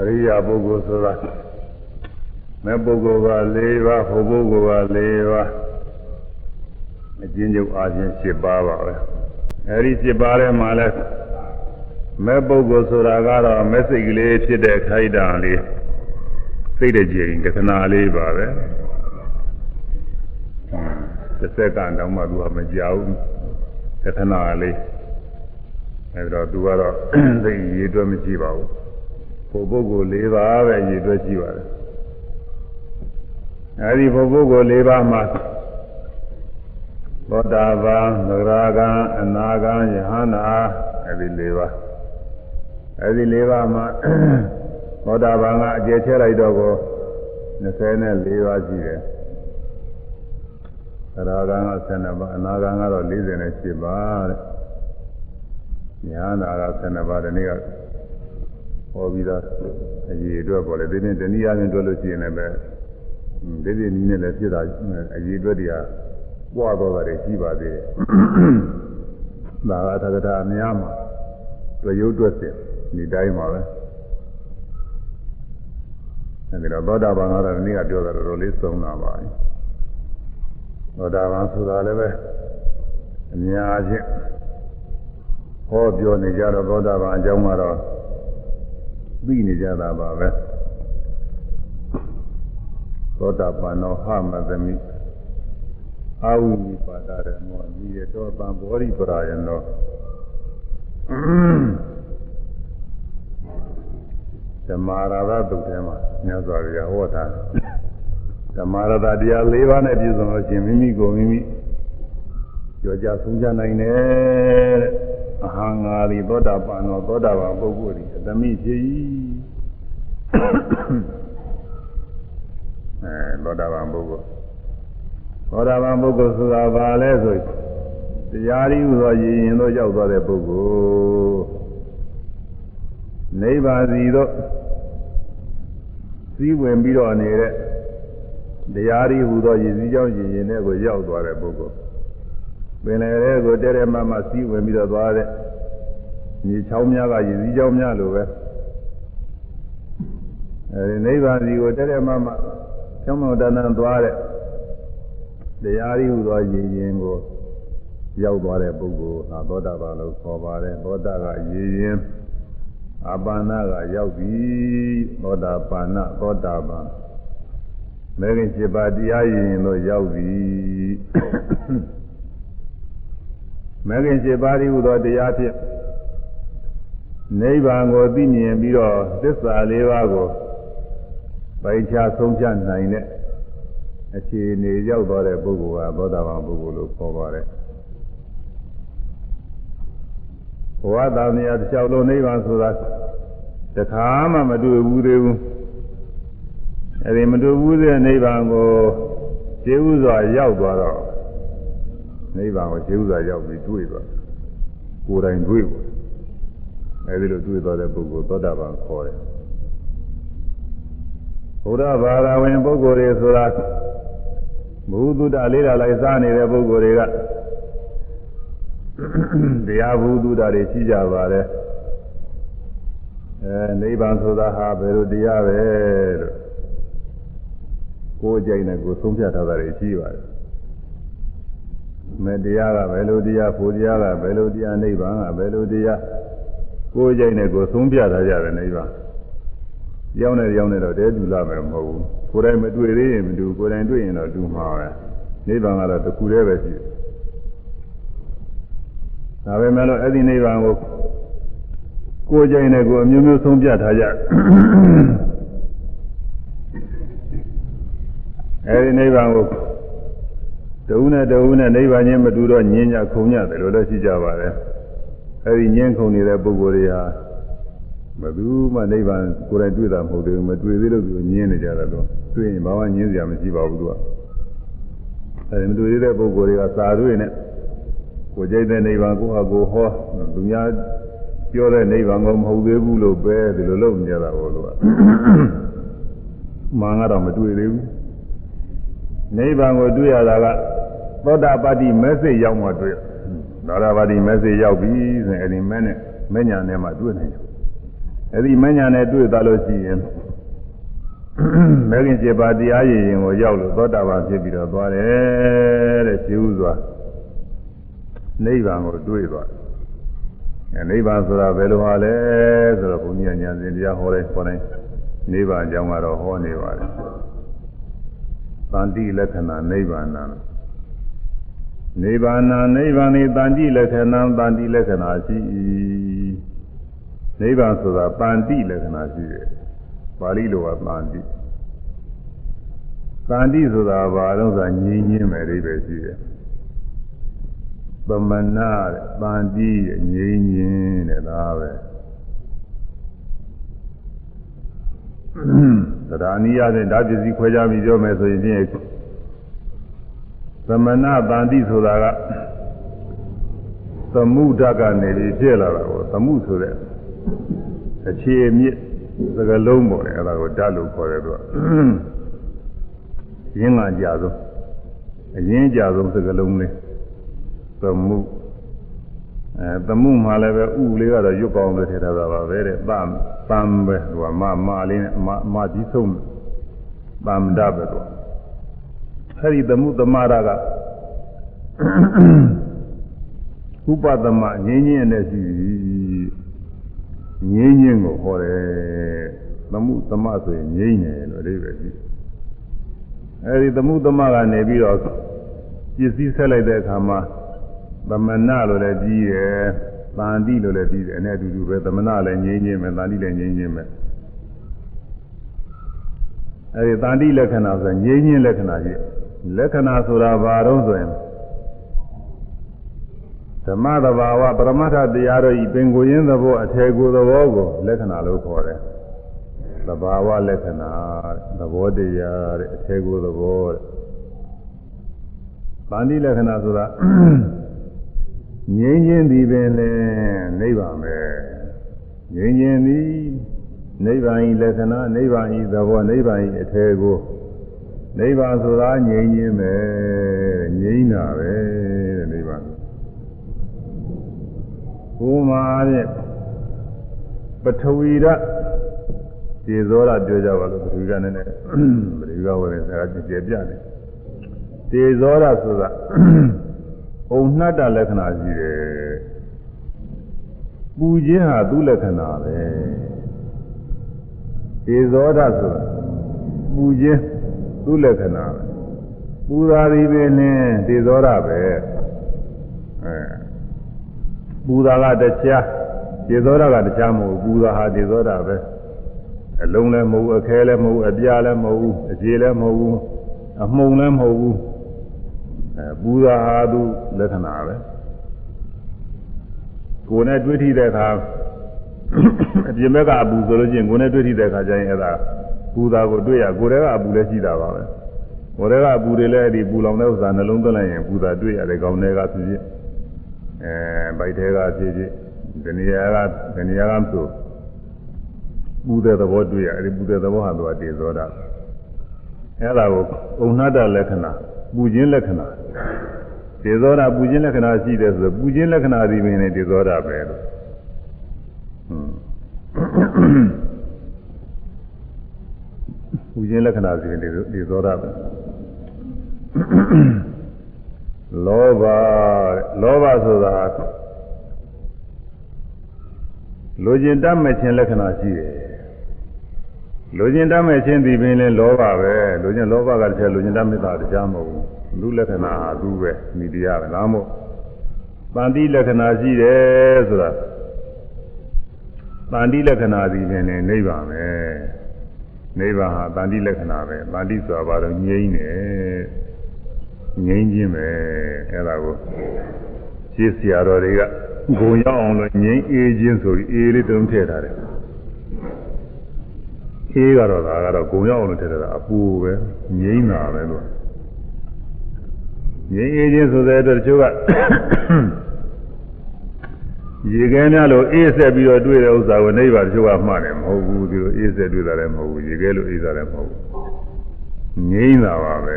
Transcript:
အရိယာပုဂ္ဂိုလ်ဆိုတာမဲ့ပုဂ္ဂိုလ်က၄ပါးဟိုပုဂ္ဂိုလ်က၄ပါးအကျဉ်းချုပ်အားဖြင့်7ပါးပါပဲအဲဒီ7ပါးထဲမှာလဲမဲ့ပုဂ္ဂိုလ်ဆိုတာကတော့မဲ့စိတ်ကလေးဖြစ်တဲ့ခိုက်တာလေးစိတ်တကြင်ကသနာလေးပါပဲတစ်စက္ကန့်တောင်မှသူကမကြောက်ကသနာလေးအဲဒီတော့သူကတော့သိရည်အတွက်မရှိပါဘူး ဘုပုဂ္ဂိုလ်၄ပါးပဲရည်အတွက်ရှိပါတယ်အဲဒီဘုပုဂ္ဂိုလ်၄ပါးမှာသောတာပန်သဂရာဂံအနာဂံယဟနာအဲဒီ၄ပါးအဲဒီ၄ပါးမှာသောတာပန်ကအကျယ်ချဲလိုက်တော့ကို24ပါးရှိတယ်သရဂံက12ပါးအနာဂံကတော့48ပါးတဲ့ညာနာက12ပါးဒီနေ့က ဟောပြီးသားအရေးအတွက်ပေါ်လေဒီနေ့တနည်းအားဖြင့်တွက်လို့ရှိရင်လည်းပဲဒီဒီနည်းနဲ့လည်းဖြစ်တာအရေးအတွက်တွေကပွားတော့တာတွေရှိပါသေးတယ်။ဒါကသက္ကတာအများမှာတွေ့ရုပ်တွေ့စင်ဒီတိုင်းပါပဲ။အဲဒီတော့သောတာပန်ကတော့ဒီနေ့ကပြောတာတော်တော်လေးသုံးတာပါ။သောတာပန်ဆိုတာလည်းပဲအများချင်းဟောပြောနေကြတော့သောတာပန်အကြောင်းကတော့ သိနေကြတာပါပဲသောတာပန်သောဟမသမိအာဝိနိပါဒရမောဒီရတောပံဘောရိပရာယနောဓမ္မာရဒသုတ်ထဲမှာမြတ်စွာဘုရားဟောတာဓမ္မာရဒတရား၄ပါးနဲ့ပြည့်စုံလို့ရှင်မိမိကိုမိမိကြောကြဆုံးကြနိုင်တယ်တဲ့ အဟံငါသည်သောတာပန်သောသောတာပန်ပုဂ္ဂိုလ်သည်အတမိဖြစ်၏အဲသောတာပန်ပုဂ္ဂိုလ်သောတာပန်ပုဂ္ဂိုလ်ဆိုတာဘာလဲဆိုတရားရည်ဟူသောရည်ရင်တို့ရောက်သွားတဲ့ပုဂ္ဂိုလ်နိဗ္ဗာန်စီတို့စည်းဝင်ပြီးတော့နေတဲ့တရားရည်ဟူသောရည်စည်းကြောင်းရည်ရင်တွေကိုရောက်သွားတဲ့ပုဂ္ဂိုလ် ပင်လယ်ထဲကိုတဲတဲမမစီးဝင်ပြီးတော့သွားတဲ့မြေချောင်းများကရည်စည်းချောင်းများလိုပဲအဲဒီနိဗ္ဗာန်စီကိုတဲတဲမမကျောင်းမောတဏ္ဍသွားတဲ့တရားရည်ဟူသောရည်ရင်ကိုရောက်သွားတဲ့ပုဂ္ဂိုလ်ဟာသောတာပန်လို့ခေါ်ပါတယ်သောတာကရည်ရင်အပန္နကရောက်ပြီသောတာပန္နသောတာပန်မဲခင်7ပါးတရားရည်ရင်တို့ရောက်ပြီ မဂ္ဂင်7ပါးဤဟူသောတရားဖြင့်နိဗ္ဗာန်ကိုသိမြင်ပြီးတော့သစ္စာ၄ပါးကိုပိုင်ခြားဆုံးဖြတ်နိုင်တဲ့အခြေအနေရောက်သွားတဲ့ပုဂ္ဂိုလ်ကသောတာပန်ပုဂ္ဂိုလ်လို့ခေါ်ပါတယ်။ဘဝသာမဏေတစ်လျှောက်လုံးနိဗ္ဗာန်ဆိုတာတခါမှမတွေ့ဘူးသေးဘူး။အဲဒီမတွေ့ဘူးတဲ့နိဗ္ဗာန်ကိုကျေဥစွာရောက်သွားတော့ နိဗ္ဗာန်ကိုခြေဥစွာရောက်ပြီးတွေ့သွားကိုယ်တိုင်တွေ့ဘူးအဲဒီလိုတွေ့သွားတဲ့ပုဂ္ဂိုလ်သောတာပန်ခေါ်တယ်ဘုရားဘာသာဝင်ပုဂ္ဂိုလ်တွေဆိုတာဘုသူတ္တလေးလာလိုက်စားနေတဲ့ပုဂ္ဂိုလ်တွေကတရားဘုသူတ္တတွေရှိကြပါတယ်အဲနိဗ္ဗာန်ဆိုတာဟာဘယ်လိုတရားပဲလို့ကိုယ်ကြိုက်နဲ့ကိုယ်ဆုံးဖြတ်ထားတာတွေရှိပါတယ် မေတရားကဘယ်လိုတရားဖို့တရားကဘယ်လိုတရားနိဗ္ဗာန်ကဘယ်လိုတရားကိုယ်ကြိုက်နဲ့ကိုယ်ဆုံးပြထားကြတယ်နိဗ္ဗာန်ရောက်နေရောက်နေတော့တဲတူလာမယ်မဟုတ်ဘူးကိုယ်တိုင်မတွေ့သေးရင်မတူကိုယ်တိုင်တွေ့ရင်တော့တူမှာပဲနိဗ္ဗာန်ကတော့တစ်ခုတည်းပဲရှိတယ်ဒါပဲမဲ့လို့အဲ့ဒီနိဗ္ဗာန်ကိုကိုယ်ကြိုက်နဲ့ကိုယ်အမျိုးမျိုးဆုံးပြထားကြအဲ့ဒီနိဗ္ဗာန်ကို တဦးနဲ့တဦးနဲ့နိဗ္ဗာန်ချင်းမတူတော့ညင်းကြခုံကြတယ်လို့လည်းရှိကြပါတယ်အဲဒီညင်းခုံနေတဲ့ပုဂ္ဂိုလ်တွေဟာဘယ်သူမှနိဗ္ဗာန်ကိုယ်တိုင်တွေ့တာမဟုတ်သေးဘူးမတွေ့သေးလို့သူညင်းနေကြတယ်လို့တွေ့ရင်ဘာမှညင်းစရာမရှိပါဘူးသူကအဲဒီမတွေ့သေးတဲ့ပုဂ္ဂိုလ်တွေကသာတွေ့နဲ့ကိုကြိုက်တဲ့နိဗ္ဗာန်ကိုဟာကိုဟောသူများပြောတဲ့နိဗ္ဗာန်ကိုမဟုတ်သေးဘူးလို့ပဲဒီလိုလုပ်နေကြတာဘောလို့ကမှန်ကတော့မတွေ့သေးဘူးနိဗ္ဗာန်ကိုတွေ့ရတာက သောတာပတ္တိမက်ဆေ့ရောက်မှတွေ့သောတာပတ္တိမက်ဆေ့ရောက်ပြီဆိုရင်အဲဒီမဲနဲ့မညာနဲ့မှတွေ့နိုင်တယ်အဲ့ဒီမညာနဲ့တွေ့သွားလို့ရှိရင်မဂ္ဂင်7ပါးတရားရည်ရင်ကိုရောက်လို့သောတာပန်ဖြစ်ပြီးတော့သွားတယ်တဲ့ရှိဥစွာနိဗ္ဗာန်ကိုတွေ့သွားတယ်အဲနိဗ္ဗာန်ဆိုတာဘယ်လိုဟာလဲဆိုတော့ဘုန်းကြီးညာစဉ်တရားဟောတဲ့ခေါ်တဲ့နိဗ္ဗာန်အကြောင်းကတော့ဟောနေပါတယ်တန်တိလက္ခဏာနိဗ္ဗာန်နိ ဗ္ဗာန်နိဗ္ဗာန်ဤတန်တိလက္ခဏာတန်တိလက္ခဏာရှိ၏နိဗ္ဗာန်ဆိုတာတန်တိလက္ခဏာရှိတယ်ပါဠိလိုကတန်တိတန်တိဆိုတာဘာလို့ဆိုငြိမ်းချင်းပဲအိဗယ်ရှိတယ်သမဏတဲ့တန်တိရဲ့ငြိမ်းချင်းတဲ့ဒါပဲသဒ္ဓါနိယတဲ့ဓာပစ္စည်းခွဲခြားပြီးပြောမယ်ဆိုရင်ဖြင့် သမဏတန်တိဆိုတာကသမှုဓာတ်ကနေပြီးဖြစ်လာတာကိုသမှုဆိုတဲ့အခြေအမြစ်စကလုံးပေါ်တယ်အဲ့ဒါကိုဓာတ်လို့ခေါ်တယ်သူကရင်းကကြဆုံးအရင်းကြဆုံးစကလုံးလေးသမှုအဲသမှုမှလည်းပဲဥလေးကတော့ရွတ်ကောင်းလို့ထည့်ထားတာပါပဲတဲ့တမ်တမ်ပဲသူကမမလေးနဲ့မမကြီးဆုံးတမ်ဓာတ်ပဲသူ အဲ့ဒီသမှုသမရကဥပသမငင်းချင်းနဲ့ရှိပြီငြိမ်းချင်းကိုဟောတယ်သမှုသမဆိုရင်ငြိမ်းတယ်လို့အဓိပ္ပာယ်ရှိအဲဒီသမှုသမကနေပြီးတော့ပစ္စည်းဆက်လိုက်တဲ့အခါမှာသမဏလို့လည်းပြီးတယ်တန်တိလို့လည်းပြီးတယ်အနေအတူတူပဲသမဏလည်းငြိမ်းချင်းပဲတန်တိလည်းငြိမ်းချင်းပဲအဲဒီတန်တိလက္ခဏာဆိုငြိမ်းချင်းလက္ခဏာကြီး လက္ခဏာဆိုတာဘာတော့ဆိုရင်ဓမ္မတဘာဝပရမတ္ထတရားတို့ဤပင်ကိုရင်းသဘောအထေကိုသဘောကိုလက္ခဏာလို့ခေါ်တယ်။သဘာဝလက္ခဏာသဘောတရားတဲ့အထေကိုသဘောတဲ့။ဗန္တိလက္ခဏာဆိုတာငြိမ်းချင်းသည်ပင်လေနိဗ္ဗာန်ပဲ။ငြိမ်းချင်းသည်နိဗ္ဗာန်ဤလက္ခဏာနိဗ္ဗာန်ဤသဘောနိဗ္ဗာန်ဤအထေကို နိဗ္ဗာန်ဆိုတာငြိမ်းချင်းပဲငြိမ်းတာပဲတဲ့နိဗ္ဗာန်ဘုမာတဲ့ပထဝီရဒီဇောရပြောကြပါလို့ပထဝီရနဲ့နဲ့ပထဝီရဝယ်စကားကြည့်ကြပြတယ်ဒီဇောရဆိုတာအုံနှတ်တလက္ခဏာရှိတယ်ပူခြင်းဟာသူ့လက္ခဏာပဲဒီဇောရဆိုတာပူခြင်း သူ့လက္ခဏာပဲပူသာဒီပင်နဲ့ဒီဇောရပဲအဲပူတာကတရားဒေသောတာကတရားမဟုတ်ဘူးပူတာဟာဒေသောတာပဲအလုံးလည်းမဟုတ်ဘူးအခဲလည်းမဟုတ်ဘူးအပြားလည်းမဟုတ်ဘူးအကြေလည်းမဟုတ်ဘူးအမှုန်လည်းမဟုတ်ဘူးအဲပူတာဟာသူလက္ခဏာပဲကိုယ်နဲ့တွေ့ထိတဲ့အခါအပြင်ဘက်ကအပူဆိုလို့ချင်းကိုယ်နဲ့တွေ့ထိတဲ့အခါကျရင်အဲ့ဒါ ပူတာကိုတွေ့ရကိုယ်တည်းကအပူလည်းရှိတာပါပဲကိုယ်တည်းကအပူတွေလည်းဒီပူလောင်တဲ့ဥစ္စာနှလုံးသွင်းလိုက်ရင်ပူတာတွေ့ရတယ်ကောင်းတဲ့ကဖြစ်ဖြစ်အဲဗိုက်ထဲကဖြစ်ဖြစ်ဒီနေရာကဒီနေရာကဆိုပူတဲ့သဘောတွေ့ရအဲဒီပူတဲ့သဘောဟာသူကတေဇောတာအဲဒါကိုအုံနှတ္တလက္ခဏာပူခြင်းလက္ခဏာတေဇောတာပူခြင်းလက္ခဏာရှိတယ်ဆိုပူခြင်းလက္ခဏာဒီပင်နဲ့တေဇောတာပဲလို့ ပူခြင်းလက္ခဏာဒီပင်တေဇောတာပဲလောဘလောဘဆိုတာလူကျင်တတ်မဲ့ခြင်းလက္ခဏာရှိတယ်လူကျင်တတ်မဲ့ခြင်းဒီပင်လဲလောဘပဲလူကျင်လောဘကတည်းကလူကျင်တတ်မေတ္တာတရားမဟုတ်ဘူးလူလက္ခဏာဟာသူပဲမိတရားပဲလားမို့တန်တိလက္ခဏာရှိတယ်ဆိုတာတန်တိလက္ခဏာဒီပင်လဲနိဗ္ဗာန်ပဲ နိဗ္ဗာန်ဟာတန်တိလက္ခဏာပဲတန်တိဆိုတာဘာလို့ငြိမ့်နေငြိမ်းခြင်းပဲအဲ့ဒါကိုရှင်းဆရာတော်တွေကဂုံရောက်အောင်လို့ငြိမ်းအေးခြင်းဆိုပြီးအေးလေးတုံးထည့်ထားတယ်အေးကတော့ဒါကတော့ဂုံရောက်အောင်လို့ထည့်ထားတာအပူပဲငြိမ်းတာပဲလို့ငြိမ်းအေးခြင်းဆိုတဲ့အတွက်တချို့က ရေခဲများလို့အေးဆက်ပြီးတော့တွေ့တဲ့ဥစ္စာကိုနိဗ္ဗာန်တချို့ကမှားတယ်မဟုတ်ဘူးဒီလိုအေးဆက်တွေ့တာလည်းမဟုတ်ဘူးရေခဲလို့အေးတာလည်းမဟုတ်ဘူးငြိမ်းတာပါပဲ